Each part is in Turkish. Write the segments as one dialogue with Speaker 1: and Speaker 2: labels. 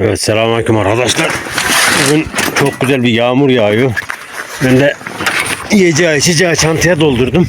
Speaker 1: Evet selamünaleyküm arkadaşlar. Bugün çok güzel bir yağmur yağıyor. Ben de yiyeceği içeceği çantaya doldurdum.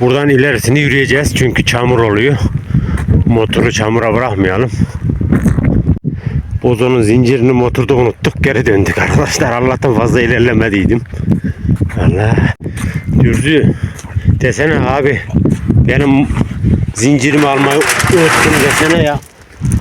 Speaker 1: Buradan ilerisini yürüyeceğiz çünkü çamur oluyor. Motoru çamura bırakmayalım. Bozonun zincirini motorda unuttuk geri döndük arkadaşlar. Allah'tan fazla ilerlemediydim. Allah. dürdü desene abi benim zincirimi almayı unuttum desene ya.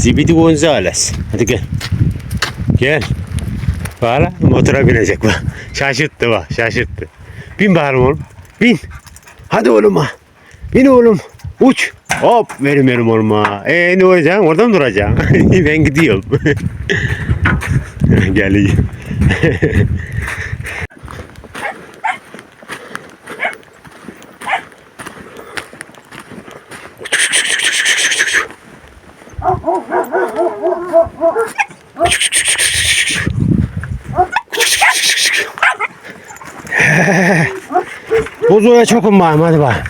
Speaker 1: Zibidi Gonzales. Hadi gel. Gel. Bağla motora binecek bak. Şaşırttı bak şaşırttı. Bin bakalım oğlum. Bin. Hadi oğlum ha. Bin oğlum. Uç. Hop verim verim oğluma. Eee ne olacaksın? Orada mı duracaksın? ben gidiyorum. Gel Bozoya çapın bakalım hadi bak.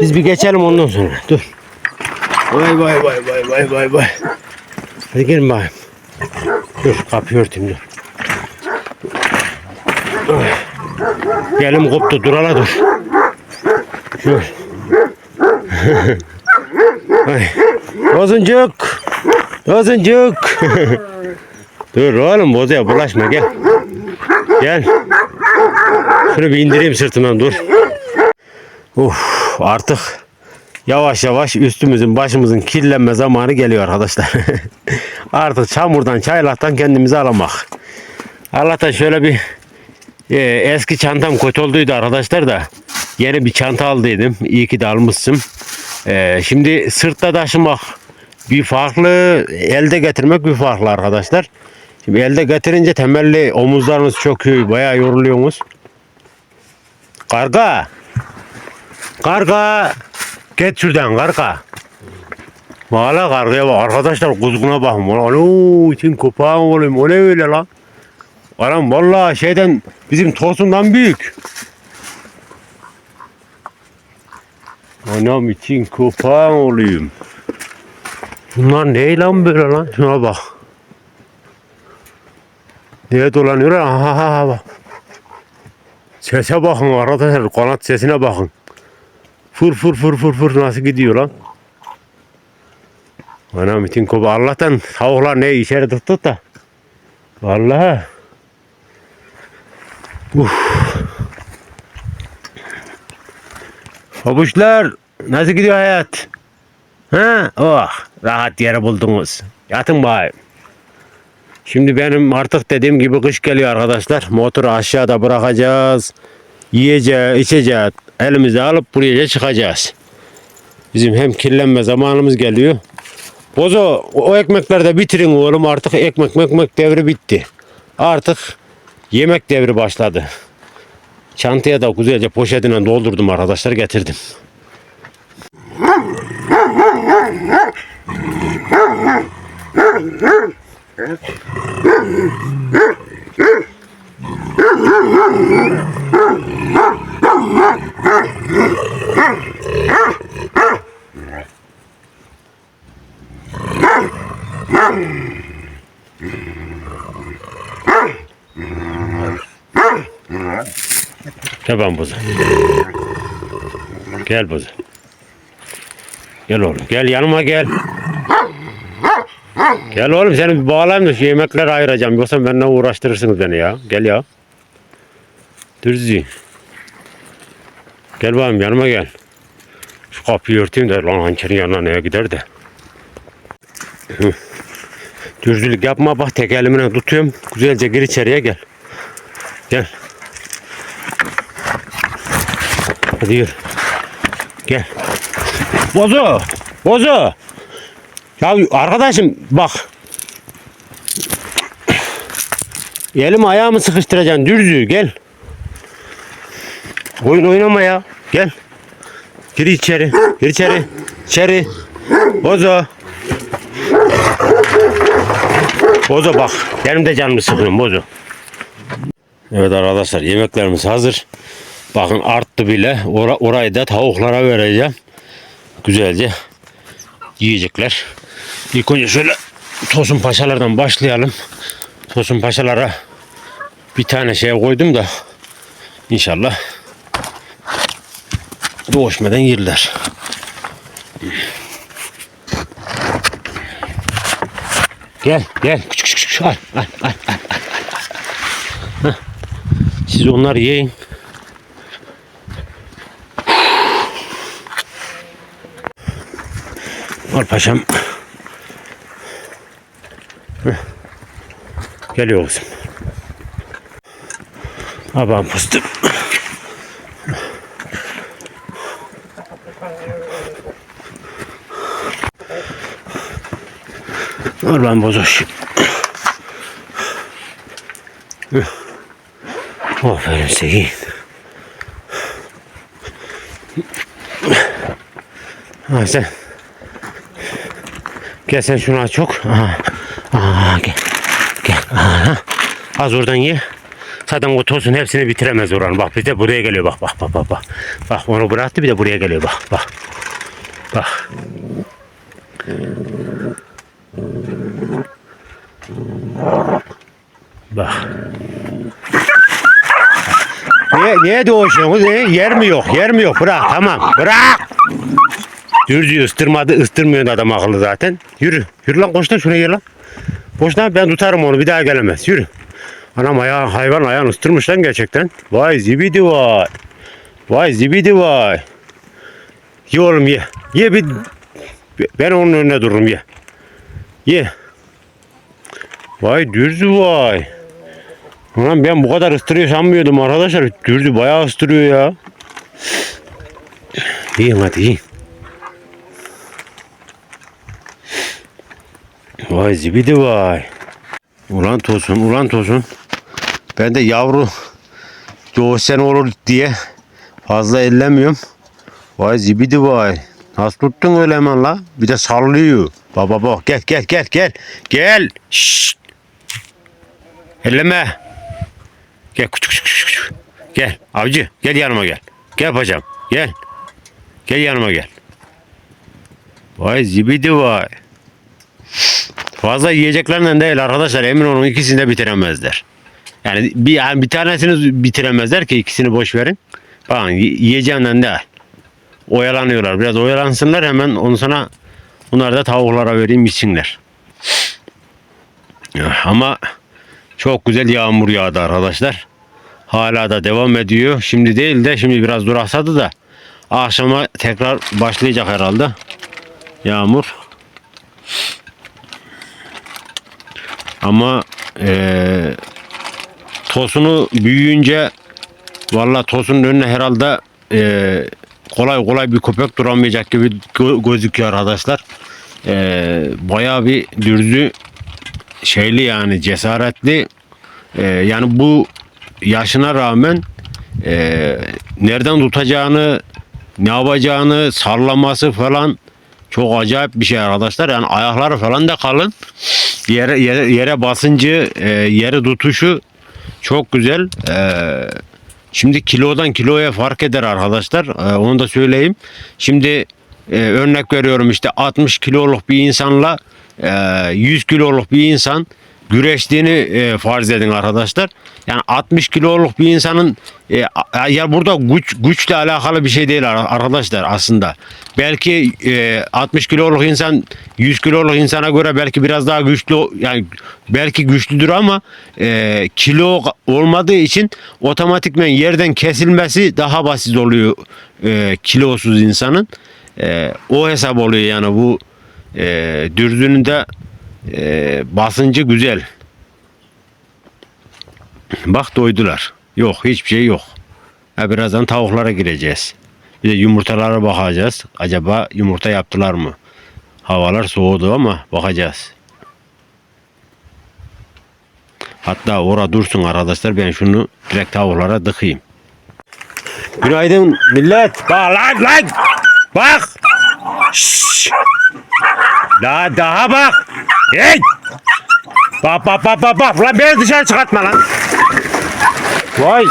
Speaker 1: Biz bir geçelim ondan sonra. Dur. Vay vay vay vay vay vay vay. Hadi gelin bakayım. Dur kapıyı örteyim dur. Gelim koptu durala dur. Dur. Bozuncuk. Bozuncuk. Dur oğlum bozuya bulaşma gel. Gel. Şunu bir indireyim sırtımdan dur. Uf artık yavaş yavaş üstümüzün başımızın kirlenme zamanı geliyor arkadaşlar. artık çamurdan çaylaktan kendimizi alamak. Allah'tan şöyle bir e, eski çantam kötü olduydu arkadaşlar da. Yeni bir çanta aldıydım. İyi ki de almışsın. Ee, şimdi sırtta taşımak bir farklı, elde getirmek bir farklı arkadaşlar. Şimdi elde getirince temelli omuzlarımız çöküyor. Bayağı yoruluyoruz. Karga. Karga. Geç şuradan karga. Valla kargaya bak. Arkadaşlar kuzguna bakın. Alo için kopağım olayım. O ne öyle lan? Anam valla şeyden bizim tosundan büyük. Anam için kopağın olayım. Bunlar ne lan böyle lan? Şuna bak. Neye dolanıyor? ha ha bak. Sese bakın arkadaşlar. Kanat sesine bakın. Fır fır fır fır fır nasıl gidiyor lan? Anam için kopa Allah'tan tavuklar ne içeri tuttu da. Vallahi. Uf. Çavuşlar nasıl gidiyor hayat? Ha? Oh rahat yeri buldunuz. Yatın bari. Şimdi benim artık dediğim gibi kış geliyor arkadaşlar. Motoru aşağıda bırakacağız. Yiyeceğiz, içeceğiz. Elimizi alıp buraya çıkacağız. Bizim hem kirlenme zamanımız geliyor. Bozo o ekmekleri de bitirin oğlum artık ekmek ekmek devri bitti. Artık yemek devri başladı. Çantaya da güzelce poşetine doldurdum arkadaşlar getirdim. Hmm. Taban bozu. Gel bozu. Gel oğlum. Gel yanıma gel. Gel oğlum seni bir bağlayayım da şu yemekleri ayıracağım. Yoksa benimle uğraştırırsınız beni ya. Gel ya. Dürzi. Gel bakayım yanıma gel. Şu kapıyı örteyim de lan hançerin yanına neye gider de. Dürzülük yapma bak tek elimle tutuyorum. Güzelce gir içeriye gel. Gel. Hadi Gel. Bozu. Bozu. Ya arkadaşım bak. Elimi ayağımı sıkıştıracaksın. Dürzü gel. Oyun oynama ya. Gel. Gir içeri. Gir içeri. İçeri. bozu bozu bak. Benim de canımı sıkıyorum bozu Evet arkadaşlar yemeklerimiz hazır. Bakın arttı bile. Or orayı da tavuklara vereceğim. Güzelce yiyecekler. İlk önce şöyle Tosun Paşalardan başlayalım. Tosun Paşalara bir tane şey koydum da inşallah doğuşmadan yerler. Gel gel küçük küçük al al al al al. al. Siz onları yiyin. Alpaşam. Geliyor kızım. Aban fıstım. Orban bozuş. Aferin Seyin. Ha sen. Gel sen şunu aç çok. Aha. Aha, gel. Gel. Aha. Az oradan ye. Zaten o tozun hepsini bitiremez oranı. Bak bir de buraya geliyor bak bak bak bak. Bak, bak onu bıraktı bir de buraya geliyor bak bak. Bak. Bak. Niye, niye doğuşuyorsunuz? Yer mi yok? Yer mi yok? Bırak tamam. Bırak. Yürü diyor ıstırmadı ıstırmıyor da adam akıllı zaten. Yürü. Yürü lan koş lan şuraya gel lan. Koş lan ben tutarım onu bir daha gelemez. Yürü. Anam ayağı hayvan ayağını ıstırmış lan gerçekten. Vay zibidi vay. Vay zibidi vay. Ye oğlum ye. Ye bir. Ben onun önüne dururum ye. Ye. Vay dürzü vay. Ulan ben bu kadar ıstırıyor sanmıyordum arkadaşlar. Dürzü bayağı ıstırıyor ya. İyi hadi iyi. Vay zibidi vay. Ulan tosun ulan tosun. Ben de yavru doğuştan olur diye fazla ellenmiyorum. Vay zibidi vay. Nasıl tuttun öyle hemen la? Bir de sallıyor. Baba bak gel gel gel gel. Gel. Şşt. Elleme. Gel küçük küçük küçük. Gel avcı gel yanıma gel. Gel bacam gel. Gel yanıma gel. Vay zibidi vay. Fazla yiyeceklerden değil arkadaşlar emin olun ikisini de bitiremezler. Yani bir, yani bir tanesini bitiremezler ki ikisini boş verin. Falan yiyeceğinden de oyalanıyorlar. Biraz oyalansınlar hemen onu sana bunları da tavuklara vereyim içsinler. Eh, ama çok güzel yağmur yağdı arkadaşlar. Hala da devam ediyor. Şimdi değil de şimdi biraz duraksadı da akşama tekrar başlayacak herhalde. Yağmur. Ama e, tosunu büyüyünce valla tosunun önüne herhalde e, kolay kolay bir köpek duramayacak gibi gözüküyor arkadaşlar. E, bayağı bir dürzü şeyli yani cesaretli. E, yani bu yaşına rağmen e, nereden tutacağını ne yapacağını sallaması falan çok acayip bir şey arkadaşlar. Yani ayakları falan da kalın. Yere, yere, yere basıncı, e, yere tutuşu çok güzel. E, şimdi kilodan kiloya fark eder arkadaşlar. E, onu da söyleyeyim. Şimdi e, örnek veriyorum işte 60 kiloluk bir insanla e, 100 kiloluk bir insan güreştiğini e, farz edin arkadaşlar. Yani 60 kiloluk bir insanın e, ya burada güç güçle alakalı bir şey değil arkadaşlar aslında. Belki e, 60 kiloluk insan 100 kiloluk insana göre belki biraz daha güçlü yani belki güçlüdür ama e, kilo olmadığı için otomatikmen yerden kesilmesi daha basit oluyor e, kilosuz insanın. E, o hesap oluyor yani bu e, dürdünün de e, basıncı güzel. Bak doydular. Yok hiçbir şey yok. Ha, birazdan tavuklara gireceğiz. Bir de yumurtalara bakacağız. Acaba yumurta yaptılar mı? Havalar soğudu ama bakacağız. Hatta orada dursun arkadaşlar ben şunu direkt tavuklara dıkayım. Günaydın millet. Bak lan lan. Bak. Şşş. Daha, daha bak. Hey! Bak bak bak bak bak. Lan beni dışarı çıkartma lan. Vay.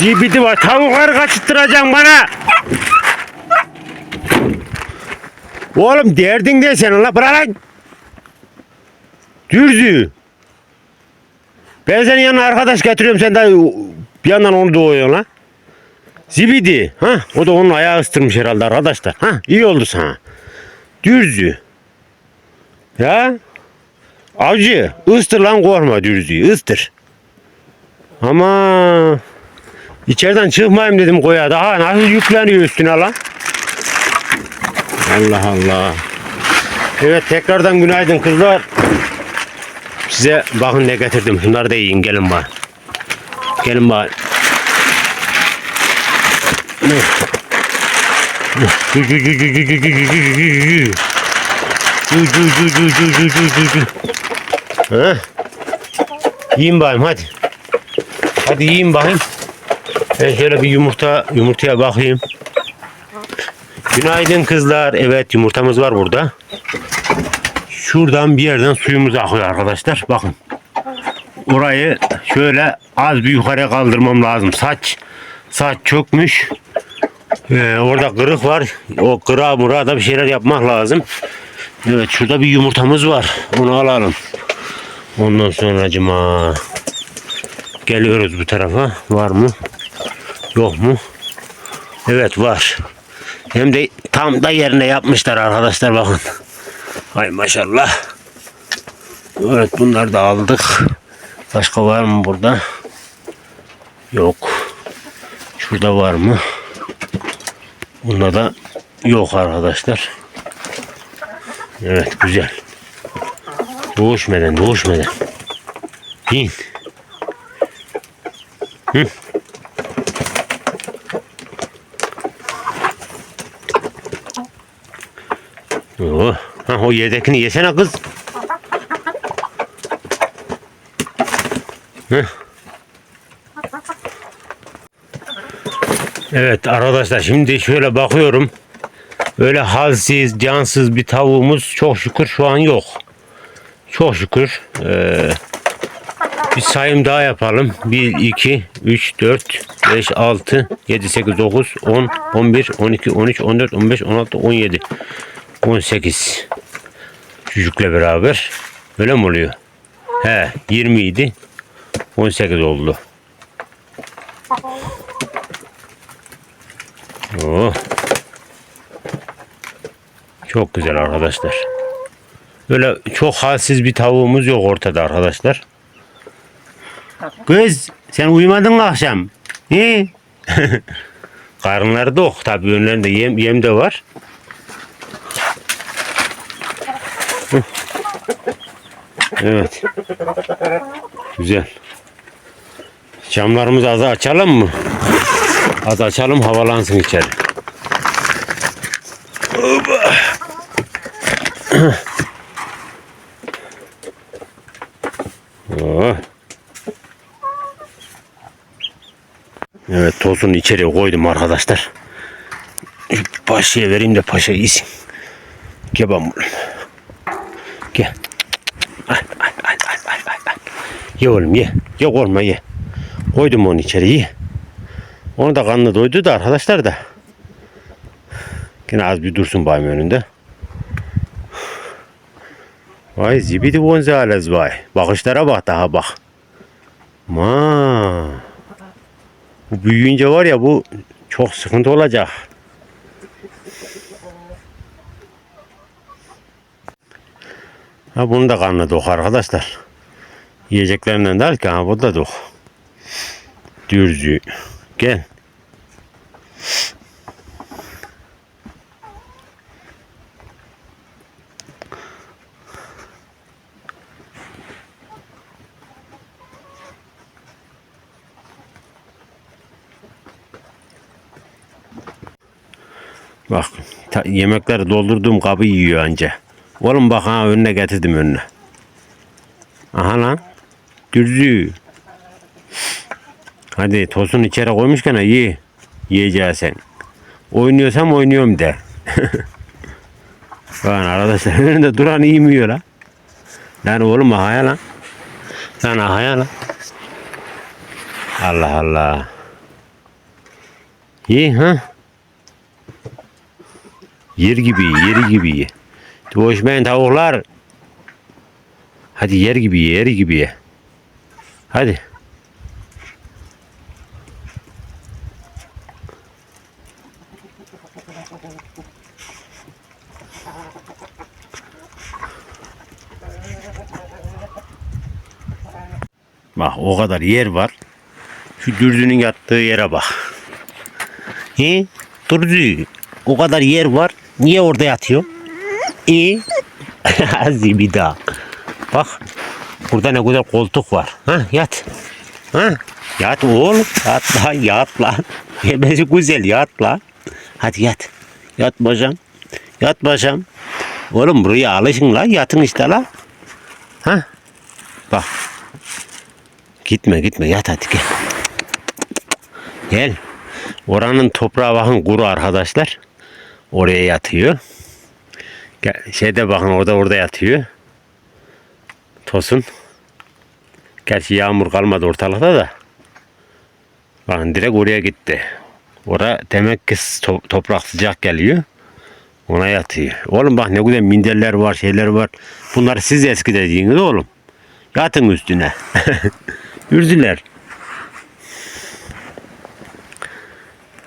Speaker 1: Zibidi var. Tavukları kaçırttıracaksın bana. Oğlum derdin de sen la. Bırak lan. Dürzü. Ben senin yanına arkadaş getiriyorum. Sen de bir yandan onu doğuyor lan. Zibidi. Ha, o da onun ayağı ıstırmış herhalde arkadaşlar. Ha, İyi oldu sana. Dürzü. Ya Avcı ıstır lan korkma dürzüyü ıstır. Ama içeriden çıkmayayım dedim koya daha nasıl yükleniyor üstüne lan. Allah Allah. Evet tekrardan günaydın kızlar. Size bakın ne getirdim. Şunları da yiyin gelin bana. Gelin bana. Heh. Yiyin bakayım hadi. Hadi yiyin bakayım. Ben şöyle bir yumurta yumurtaya bakayım. Günaydın kızlar. Evet yumurtamız var burada. Şuradan bir yerden suyumuz akıyor arkadaşlar. Bakın. Orayı şöyle az bir yukarı kaldırmam lazım. Saç saç çökmüş. Ee, orada kırık var. O kıra burada bir şeyler yapmak lazım. Evet şurada bir yumurtamız var. Bunu alalım. Ondan sonra cuma geliyoruz bu tarafa. Var mı? Yok mu? Evet var. Hem de tam da yerine yapmışlar arkadaşlar bakın. Ay maşallah. Evet bunları da aldık. Başka var mı burada? Yok. Şurada var mı? Bunda da yok arkadaşlar. Evet güzel. Doğuş meden, doğuş Hı. Oh. Ha, o yerdekini yesene kız. Hı. Evet arkadaşlar şimdi şöyle bakıyorum. Öyle halsiz, cansız bir tavuğumuz çok şükür şu an yok. Çok şükür e, bir sayım daha yapalım. 1, 2, 3, 4, 5, 6, 7, 8, 9, 10, 11, 12, 13, 14, 15, 16, 17, 18. Çocukla beraber öyle mi oluyor? He 20 idi. 18 oldu. Oh. Çok güzel arkadaşlar. Böyle çok halsiz bir tavuğumuz yok ortada arkadaşlar. Kız sen uyumadın mı akşam? He? Karınları dok tabi önlerinde yem, yem de var. evet. Güzel. Camlarımızı az açalım mı? Az açalım havalansın içeri. tozunu içeriye koydum arkadaşlar. Paşa'ya vereyim de paşa iyisin. Gel ben buradan. Gel. Al, al, al, al, al, al. Ye oğlum ye. Ye korma ye. Koydum onu içeri ye. Onu da kanlı doydu da arkadaşlar da. Yine az bir dursun bayım önünde. Vay zibidi bonzales vay. Bakışlara bak daha bak. Ma. Bu büyüyünce var ya bu çok sıkıntı olacak. Ha bunu da kanlı dok arkadaşlar. Yiyeceklerinden derken ha bu da dok. Dürzü. Gel. Bak yemekleri doldurdum kabı yiyor anca. Oğlum bak ha önüne getirdim önüne. Aha lan. Dürzü. Hadi tosun içeri koymuşken ye. sen. Oynuyorsam oynuyorum de. lan arkadaşlar önünde duran iyi yemiyor lan. Lan oğlum ahaya lan. Lan ahaya lan. Allah Allah. İyi ha. Yer gibi ye, yeri gibi ye. Boşmayın tavuklar. Hadi yer gibi ye, yer gibi ye. Hadi. Bak o kadar yer var. Şu dürzünün yattığı yere bak. He? Dürzü. O kadar yer var. Niye orada yatıyor? İyi. Azi bir daha. Bak. Burada ne kadar koltuk var. Ha yat. Ha yat oğlum. Yat lan yat lan. Yemesi güzel yat lan. Hadi yat. Yat bacam. Yat bacam. Oğlum buraya alışın lan. Yatın işte lan. Ha? Bak. Gitme gitme yat hadi gel. Gel. Oranın toprağı bakın kuru arkadaşlar. Oraya yatıyor. Şeyde bakın orada orada yatıyor. Tosun. Gerçi yağmur kalmadı ortalıkta da. Bakın direkt oraya gitti. Ora demek ki to toprak sıcak geliyor. Ona yatıyor. Oğlum bak ne güzel minderler var, şeyler var. Bunlar siz eski dediğiniz oğlum. Yatın üstüne. Ürdüler.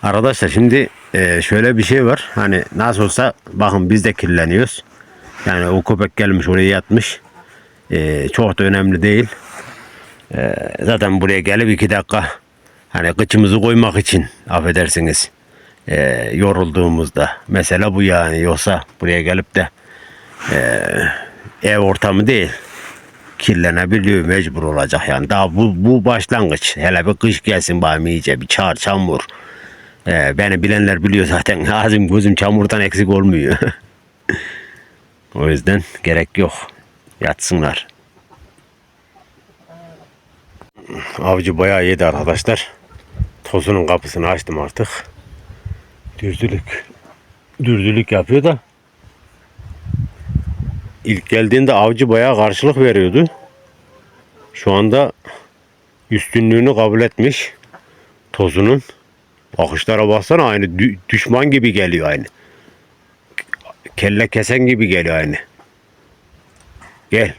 Speaker 1: Arkadaşlar şimdi e, şöyle bir şey var. Hani nasıl olsa bakın biz de kirleniyoruz. Yani o köpek gelmiş oraya yatmış. E, çok da önemli değil. E, zaten buraya gelip iki dakika hani kıçımızı koymak için affedersiniz. E, yorulduğumuzda. Mesela bu yani. Yoksa buraya gelip de e, ev ortamı değil kirlenebiliyor mecbur olacak yani daha bu, bu başlangıç hele bir kış gelsin bana iyice bir çar çamur ee, beni bilenler biliyor zaten. Ağzım gözüm çamurdan eksik olmuyor. o yüzden gerek yok. Yatsınlar. Avcı bayağı yedi arkadaşlar. Tozunun kapısını açtım artık. Dürdülük. Dürdülük yapıyor da. İlk geldiğinde avcı bayağı karşılık veriyordu. Şu anda üstünlüğünü kabul etmiş tozunun. Akışlara baksana aynı düşman gibi geliyor aynı. Kelle kesen gibi geliyor aynı. Gel.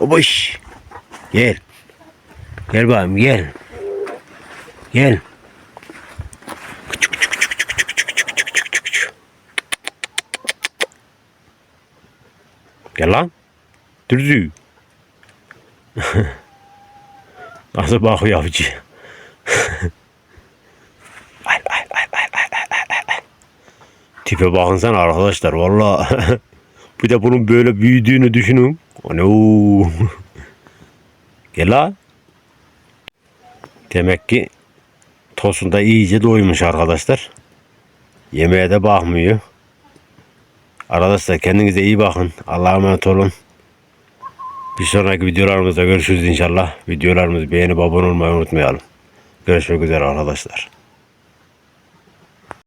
Speaker 1: Obaş. Gel. Gel bakayım gel. Gel. Gel lan. Dürzü. Nasıl bakıyor avcı? Tipe bakın sen arkadaşlar valla. bir de bunun böyle büyüdüğünü düşünün. Ano. Gel la. Demek ki tosunda iyice doymuş arkadaşlar. Yemeğe de bakmıyor. Arkadaşlar kendinize iyi bakın. Allah'a emanet olun. Bir sonraki videolarımızda görüşürüz inşallah. Videolarımızı beğenip abone olmayı unutmayalım. Görüşmek üzere arkadaşlar.